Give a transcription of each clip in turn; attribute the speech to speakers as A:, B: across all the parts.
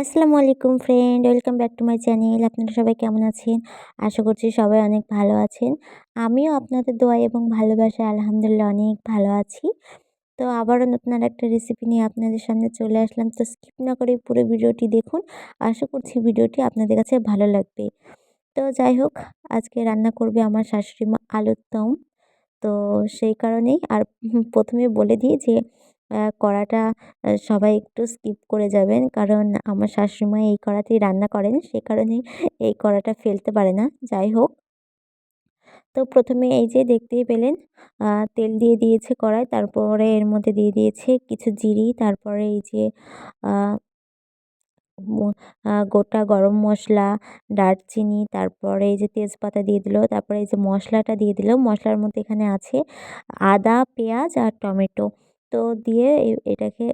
A: আসসালামু আলাইকুম friend welcome back to my channel আপনারা সবাই কেমন আছেন? আশা করছি সবাই অনেক ভালো আছেন। আমিও আপনাদের দোয়া এবং ভালোবাসা আলহামদুলিল্লাহ অনেক ভালো আছি। তো আবারও নতুন আর একটা রেসিপি নিয়ে আপনাদের সামনে চলে আসলাম। তো স্কিপ না করে পুরো ভিডিওটি দেখুন। আশা করছি ভিডিওটি আপনাদের কাছে ভালো লাগবে। তো যাই হোক, আজকে রান্না করবে আমার শাশুড়ি মা আলুর দম। তো সেই কারণেই আর প্রথমে বলে দিই যে কড়াটা সবাই একটু স্কিপ করে যাবেন। কারণ আমার শাশুড়িমা এই কড়াতেই রান্না করেন, সে কারণেই এই কড়াটা ফেলতে পারে না। যাই হোক। তো প্রথমে এই যে দেখতেই পেলেন তেল দিয়ে দিয়েছে কড়াই, তারপরে এর মধ্যে দিয়ে দিয়েছে কিছু জিরি, তারপরে এই যে গোটা গরম মশলা, দারচিনি, তারপরে এই যে তেজপাতা দিয়ে দিল, তারপরে এই যে মশলাটা দিয়ে দিল। মশলার মধ্যে এখানে আছে আদা, পেঁয়াজ আর টমেটো। তো দিয়ে এটাকে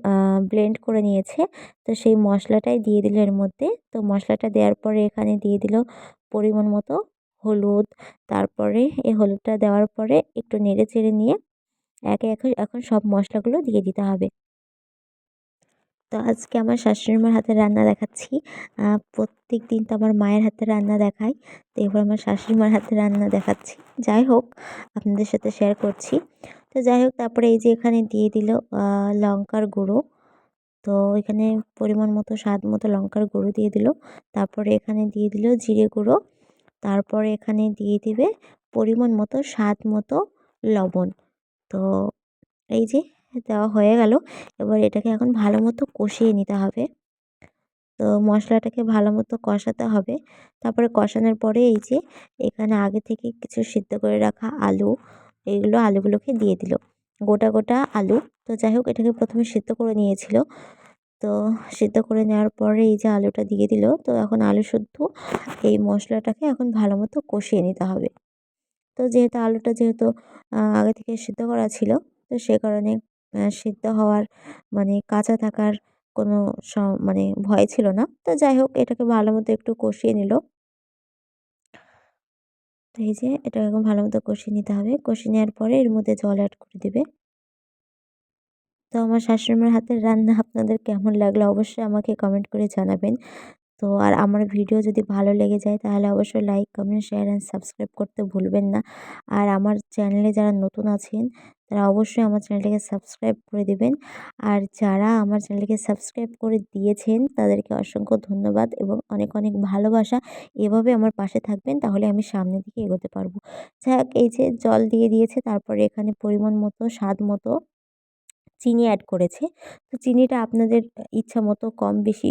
A: ব্লেন্ড করে নিয়েছে। তো সেই মশলাটাই দিয়ে দিল এর মধ্যে। তো মশলাটা দেওয়ার পরে এখানে দিয়ে দিল পরিমাণ মতো হলুদ। তারপরে এই হলুদটা দেওয়ার পরে একটু নেড়ে চেড়ে নিয়ে একে একে এখন সব মশলাগুলো দিয়ে দিতে হবে। তো আজকে আমার শাশুড়িমার হাতের রান্না দেখাচ্ছি। প্রত্যেক দিন তো আমার মায়ের হাতের রান্না দেখাই। তো এবার আমার শাশুড়িমার হাতের রান্না দেখাচ্ছি। যাই হোক, আপনাদের সাথে শেয়ার করছি। তো যাই হোক, তারপরে এই যে এখানে দিয়ে দিল লঙ্কার গুঁড়ো। তো এখানে পরিমাণ মতো, স্বাদ মতো লঙ্কার গুঁড়ো দিয়ে দিল। তারপরে এখানে দিয়ে দিল জিরে গুঁড়ো। তারপরে এখানে দিয়ে দিবে পরিমাণ মতো, স্বাদ মতো লবণ। তো এই যে, দেওয়া হয়ে গেল। এবার এটাকে এখন ভালো মতো কষিয়ে নিতে হবে। তো মশলাটাকে ভালো মতো কষাতে হবে। তারপরে কষানোর পরে এই যে, এখানে আগে থেকে কিছু সিদ্ধ করে রাখা আলু এইগুলো আলুগুলোকে দিয়ে দিল। গোটা গোটা আলু। তো যাই হোক, এটাকে প্রথমে সিদ্ধ করে নিয়েছিল। তো সিদ্ধ করে নেওয়ার পরে এই যে আলুটা দিয়ে দিল, তো এখন আলু শুদ্ধ। এই মশলাটাকে এখন ভালো মতো কষিয়ে নিতে হবে। তো যেহেতু আলুটা যেহেতু আগে থেকে সিদ্ধ করা ছিল, তো সে কারণে সিদ্ধ হওয়ার মানে কাঁচা থাকার কোনো মানে ভয় ছিল না। তো যাই হোক, এটাকে ভালো মতো একটু কষিয়ে নিল। এই যে, এটা এখন ভালো মতো কষিয়ে নিতে হবে। কষিয়ে নেওয়ার পরে এর মধ্যে জল অ্যাড করে দেবে। তো আমার শাশুড়িমার হাতের রান্না আপনাদের কেমন লাগল অবশ্যই আমাকে কমেন্ট করে জানাবেন। তো আর আমার ভিডিও যদি ভালো লেগে যায় তাহলে অবশ্যই like comment share and subscribe করতে ভুলবেন না। আর আমার চ্যানেলে যারা নতুন আছেন, তারা অবশ্যই আমার চ্যানেলটিকে সাবস্ক্রাইব করে দেবেন। আর যারা আমার চ্যানেলটিকে সাবস্ক্রাইব করে দিয়েছেন, তাদেরকে অসংখ্য ধন্যবাদ এবং অনেক অনেক ভালোবাসা। এভাবে আমার পাশে থাকবেন, তাহলে আমি সামনের দিকে এগোতে পারব। যাক, এই যে জল দিয়ে দিয়েছে, তারপরে এখানে পরিমাণ মতো, স্বাদ মতো চিনি অ্যাড করেছে। তো চিনিটা আপনাদের ইচ্ছা মতো কম বেশি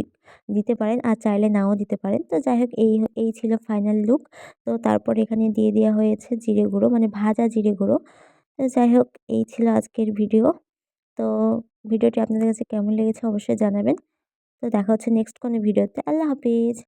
A: দিতে পারেন আর চাইলে নাও দিতে পারেন। তো যাই হোক, এই এই ছিল ফাইনাল লুক তো তারপর এখানে দিয়ে দেওয়া হয়েছে জিরে গুঁড়ো মানে ভাজা জিরে গুঁড়ো। তো যাই হোক, এই ছিল আজকের ভিডিও তো ভিডিওটি আপনাদের কাছে কেমন লেগেছে অবশ্যই জানাবেন। তো দেখা হচ্ছে নেক্সট কোনো ভিডিওতে আল্লাহ হাফিজ।